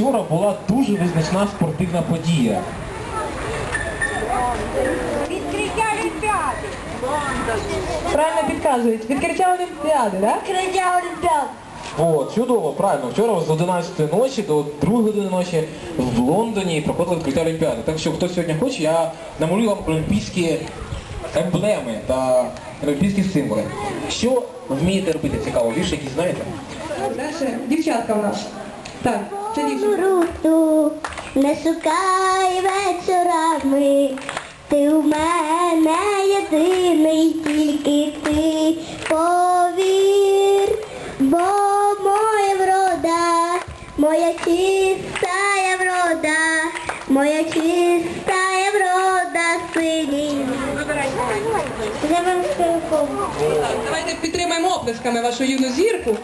вчора була дуже визначна спортивна подія. Відкриття Олімпіади. Правильно підказують. Відкриття Олімпіади, так? Відкриття Олімпіади. О, чудово, правильно. Вчора з 11 ночі до 2 години ночі в Лондоні проходило відкриття Олімпіади. Так що хто сьогодні хоче, я намалюю вам олімпійські емблеми та олімпійські символи. Що вмієте робити цікаво? Вірш, які знаєте? Далі дівчатка у нас. Так. Руту не шукай вечорами, ти у мене єдиний, тільки ти повір, бо моя врода, моя чистая врода, моя чистая врода синій. Давайте підтримаємо оплесками вашу юну зірку.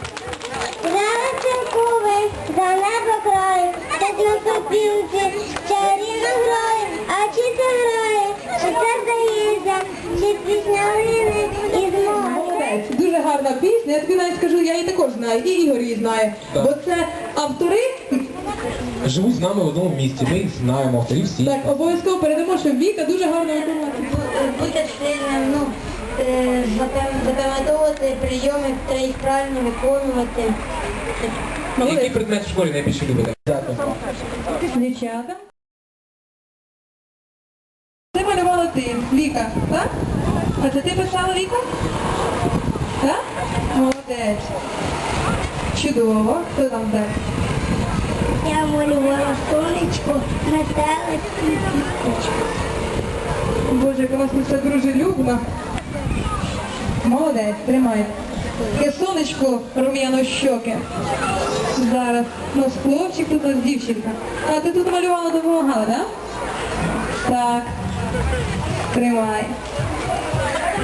Ранковий небо краю, так на сопілці чарівно грає, а чи це грає, чи це здається, чи пісня лине із моря. Молодець, дуже гарна пісня. Я тобі навіть скажу, я її також знаю, і Ігор її знає. Так. Бо це автори. Живуть з нами в одному місті. Ми їх знаємо, авторів всі. Так, обов'язково передамо, що Віка дуже гарно виконала. Бути сильним, ну, е, запам'ятовувати прийоми, треба їх правильно виконувати. Який предмет в школі найбільше любите? Дівчата. Це малювала ти, Віка, так? А це ти писала Віка? Так? Молодець. Чудово. Хто там так? Я малювала сонечко, метелик і квіточку. Боже, яка у вас тут все дружелюбно. Молодець, тримай. Таке сонечко рум'яно щоки. Зараз. У нас хлопчик, тут у нас дівчинка. А ти тут малювала, допомагала, так? Так. Тримай.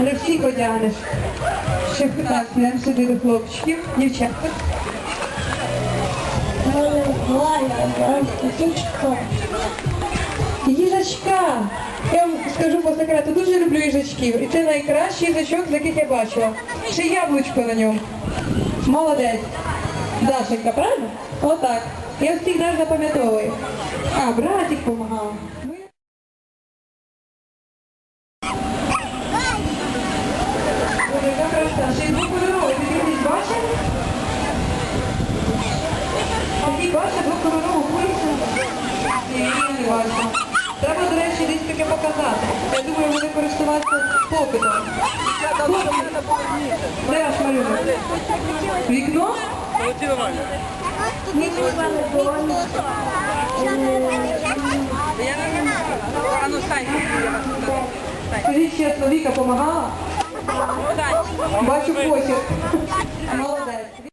Вже всіх одягнеш. Ще так, йдемо сюди до хлопчиків, дівчатка. Малювала. Їжачка! Я вам скажу по секрету, дуже люблю їжачків. І це найкращий їжачок, з яких я бачила. Ще яблучко на ньому. Молодець. Дашенька, правильно? Отак. Я всіх навіть запам'ятовую. А, братик допомагав. Бачив двокольорову кулицю? Ні, не бачу. Треба, до речі, десь таке показати. Я думаю, вони користуватися попитом. Де ваш малюнок? Вікно? Скажіть чесно, Віка допомагала? Бачу посіб. Молодець.